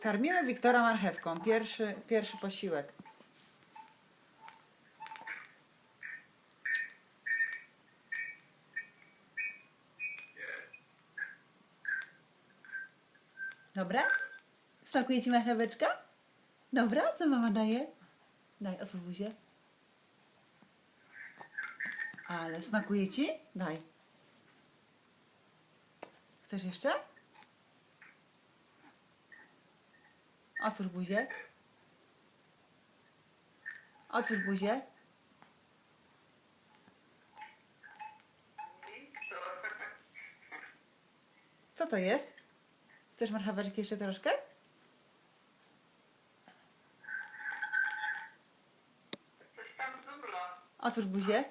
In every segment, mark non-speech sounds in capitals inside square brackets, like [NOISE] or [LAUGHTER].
Karmimy Wiktora marchewką. Pierwszy, pierwszy posiłek. Dobra? Smakuje Ci marcheweczka? Dobra? Co mama daje? Daj, otwórz buzię. Ale smakuje Ci? Daj. Chcesz jeszcze? Otwórz buzię. Otwórz buzię. Co to jest? Chcesz marcheweczki jeszcze troszkę? Coś tam zubla. Otwórz buzię.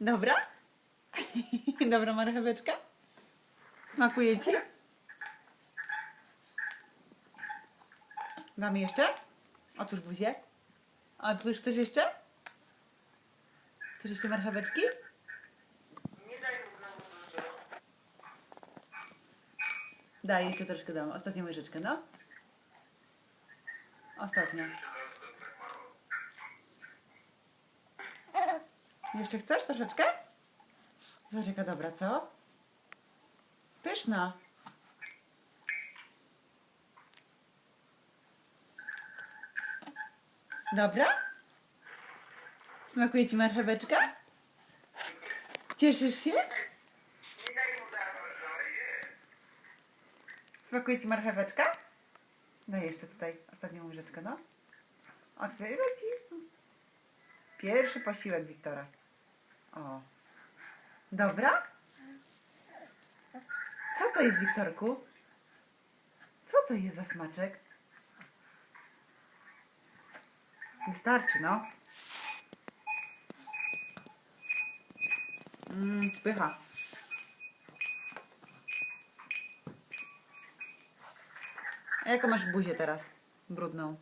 Dobra? [LAUGHS] Dobra marcheweczka? Smakuje Ci? Damy jeszcze? Otwórz buzię. Otwórz, chcesz jeszcze? Chcesz jeszcze marcheweczki? Nie daj mu znowu dużo. Daj, jeszcze troszkę dam. Ostatnią łyżeczkę, no. Ostatnia. Jeszcze chcesz troszeczkę? Zobacz jaka dobra, co? Pyszna. Dobra? Smakuje Ci marcheweczka? Cieszysz się? Smakuje Ci marcheweczka? Daj jeszcze tutaj ostatnią łyżeczkę, no. Otwieraj Ci. Pierwszy posiłek Wiktora. O. Dobra? Co to jest, Wiktorku? Co to jest za smaczek? Wystarczy, no. Mmm, pycha. A jaką masz buzię teraz? Brudną.